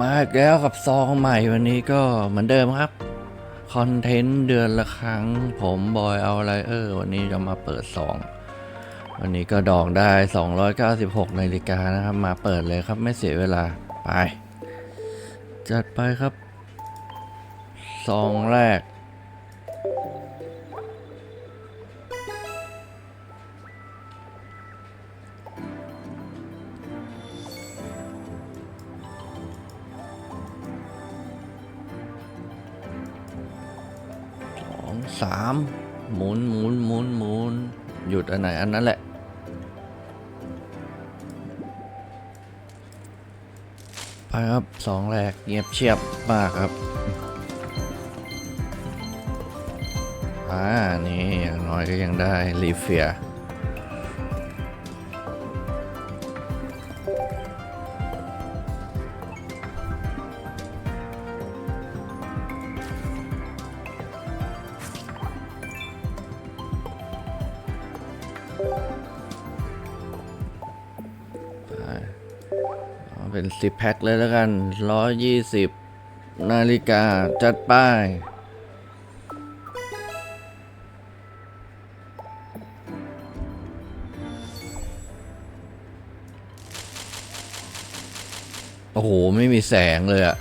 มาอีกแล้วกับซองใหม่วันนี้ก็เหมือนเดิมครับ คอนเทนต์เดือนละครั้ง ผมบอยเอาอะไรเออวันนี้จะมาเปิดซอง วันนี้ก็ดองได้ 296นาฬิกานะครับ มาเปิดเลยครับไม่เสียเวลาไป จัดไปครับซองแรก สามหมุนหมุนหมุนหมุนหยุดอันไหนอันนั้นแหละไปครับสองแรกเงียบเชียบมากครับอ่านี่อย่างน้อยก็ยังได้รีเฟีย เป็นสิบแพ็คเลยแล้วกันร้อยยี่สิบนาฬิกาจัดป้ายโอ้โห ไม่มีแสงเลยอะ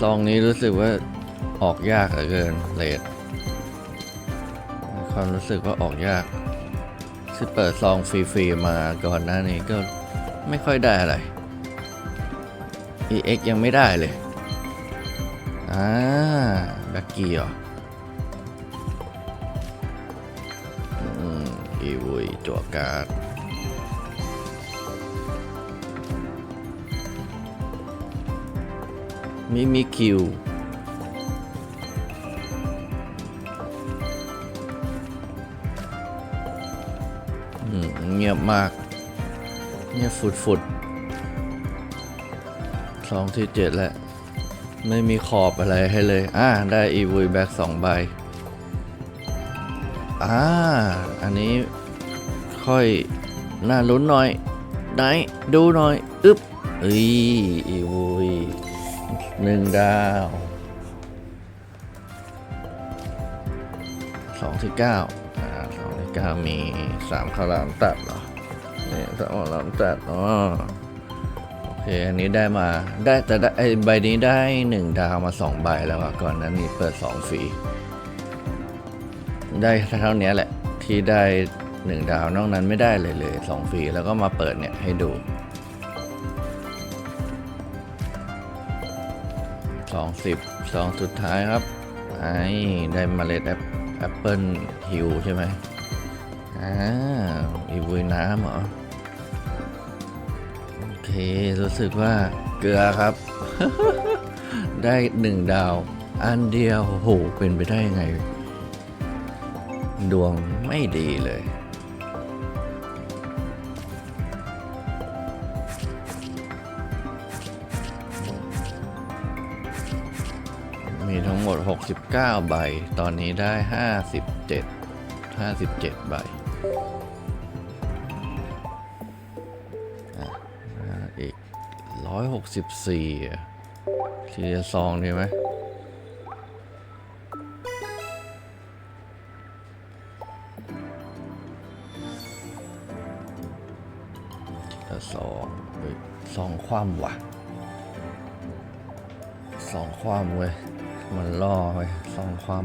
ซองนี้รู้สึกว่าออกยากเหลือเกินเลด ความรู้สึกว่าออกยากที่เปิดซองฟรีๆมาก่อนหน้านี้ก็ไม่ค่อยได้อะไร EX ยังไม่ได้เลย อ่าแบกกี้เหรออืมอีวุยจั่วการ์ดมิมิคิว มากเงียบฟุดฟุดสองที่เจ็ดแล้ว ไม่มีขอบอะไรให้เลย อ่า ได้อีวุยแบ็กสองใบ อ่า อันนี้ค่อยน่าลุ้นหน่อยได้ดูหน่อย อึ๊บอ้ยอีวุยหนึ่งดาวสองที่เก้าอ่าสองที่เก้ามีสามข้าวหลามตัดเหรอ นี่สามข้วหลามตัดอ๋อโอเค อันนี้ได้มาได้แต่ได้ไอใบนี้ได้หนึ่งดาวมาสองใบแล้วอะก่อนนั้นมีเปิดสองฟรีได้เท่านี้แหละที่ได้หนึ่งดาวนอกนั้นไม่ได้เลยเลยสองฟรีแล้วก็มาเปิดเนี่ยให้ดูสองสิบสองสุดท้ายครับไอ้ได้เมล็ดแอปแอปเปิลฮิวใช่ไหมอ่าอีวุยน้ำเหรอ เค รู้สึกว่าเกลือครับ ได้หนึ่งดาว อันเดียวโหเป็นไปได้ยังไง ดวงไม่ดีเลยมีทั้งหมด 69 ใบ ตอนนี้ได้ 57 57 ใบ 164อะทีละซองดีไหมละสองเฮ้ยสองความว่ะสองความเว้ย มันล่อเว้ยสองความ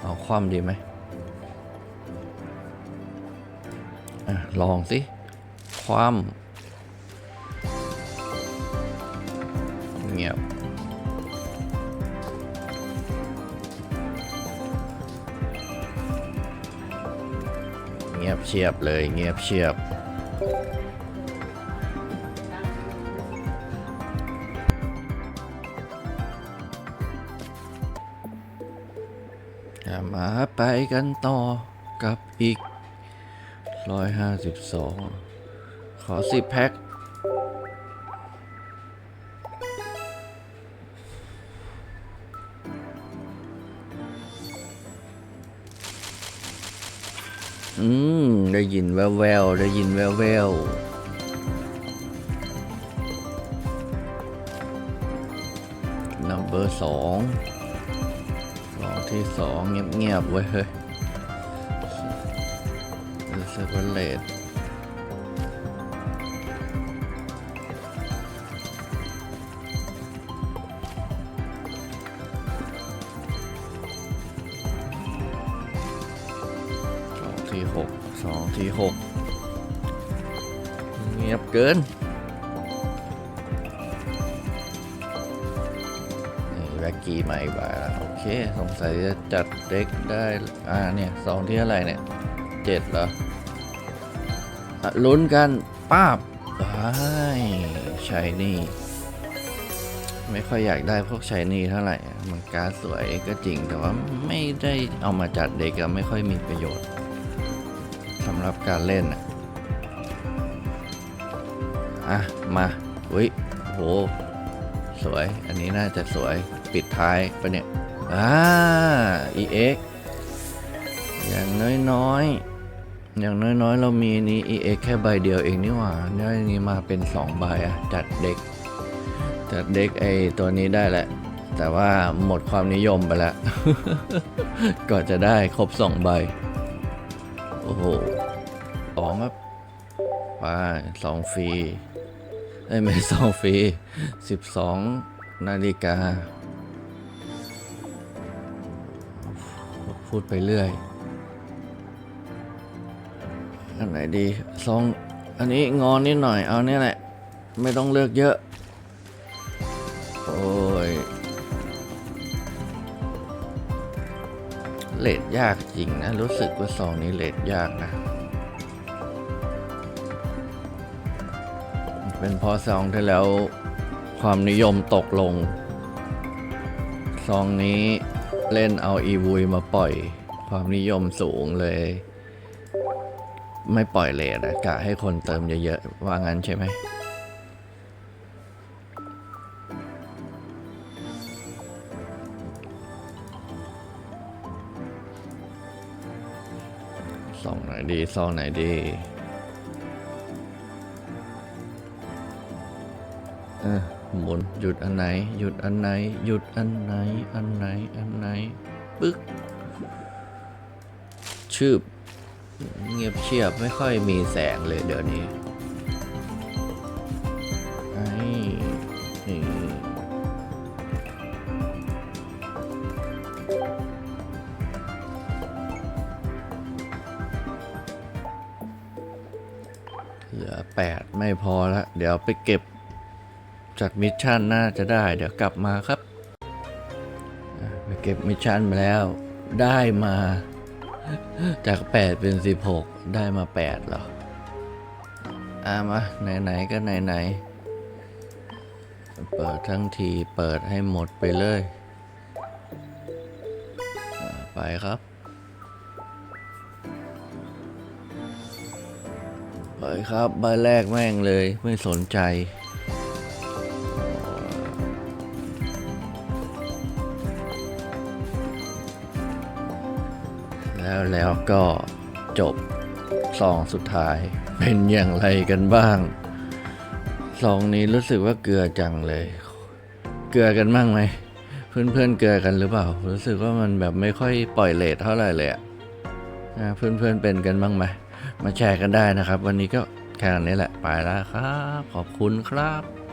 เอาความดีไหมอะ ลองสิควา เงียบเงียบเชียบเลยเงียบเชียบมาไปกันต่อกับอีก 152 ขอสิบแพ็ค อืม ได้ยินแววแววได้ยินแววแววนับเบอร์สองสองที่สองเงียบๆไว้เฮ้ยเซอร์เลต หกสองที่หกเงียบเกินนี่แบ็กกี้มาอีกใบแล้วโอเค สงสัยจะจัดเด็กได้ อ่าเนี่ยสองที่อะไรเนี่ยเจ็ดเหรอลุ้นกันป้าบว้ายชายนี่ ไม่ค่อยอยากได้พวกชายนี่เท่าไหร่ มันการสวยก็จริงแต่ว่าไม่ได้เอามาจัดเด็กอะไม่ค่อยมีประโยชน์ สำหรับการเล่นอะอะ มาอุ้ยโห สวย อันนี้น่าจะสวย ปิดท้ายปะเนี่ย อ่า EX อย่างน้อยๆ อย่างน้อยๆ เรามีนี้ EX แค่ใบเดียวเองนี่หว่าได้นี้มาเป็น 2 ใบอะจัดเด็ก จัดเด็กไอตัวนี้ได้แหละ แต่ว่าหมดความนิยมไปแล้วก่อนจะได้ครบ 2 ใบ โอ้โห สองครับไปสองฟรีเอ้ไม่สองฟรีสิบสองนาฬิกา พูดไปเรื่อยอันไหนดีซองอันนี้งอนนิดหน่อยเอาเนี่ยแหละ ไม่ต้องเลือกเยอะ โอ้ยเลดยากจริงนะ รู้สึกว่าซองนี้เลดยากนะ เป็นเพราะซองที่แล้วความนิยมตกลง ซองนี้เล่นเอาอีวุยมาปล่อย ความนิยมสูงเลย ไม่ปล่อยเลทอะกะให้คนเติมเยอะๆ ว่างั้นใช่ไหมซองไหนดีซองไหนดี หมุนหยุดอันไหน หยุดอันไหน หยุดอันไหน อันไหน อันไหน ปึ๊ก ชืบ เงียบเชียบไม่ค่อยมีแสงเลยเดี๋ยวนี้ไอ้นี่เหลือแปดไม่พอละ เดี๋ยวไปเก็บ จากมิชชั่นน่าจะได้ เดี๋ยวกลับมาครับไปเก็บมิชชั่นมาแล้ว ได้มา จาก 8 เป็น 16 ได้มา8เหรออะมาไหน ๆ ก็ไหน ๆ เปิดทั้งทีเปิดให้หมดไปเลย ไปครับไปครับใบแรกแม่งเลยไม่สนใจ แล้วแล้วก็จบซองสุดท้ายเป็นอย่างไรกันบ้างซองนี้รู้สึกว่าเกลือจังเลย เกลือกันบ้างไหมเพื่อนเพื่อนเกลือกันหรือเปล่า รู้สึกว่ามันแบบไม่ค่อยปล่อยเลทเท่าไหร่เลยอะเพื่อนเพื่อนเป็นกันบ้างไหมมาแชร์กันได้นะครับ วันนี้ก็แค่นี้แหละไปแล้วครับ ขอบคุณครับ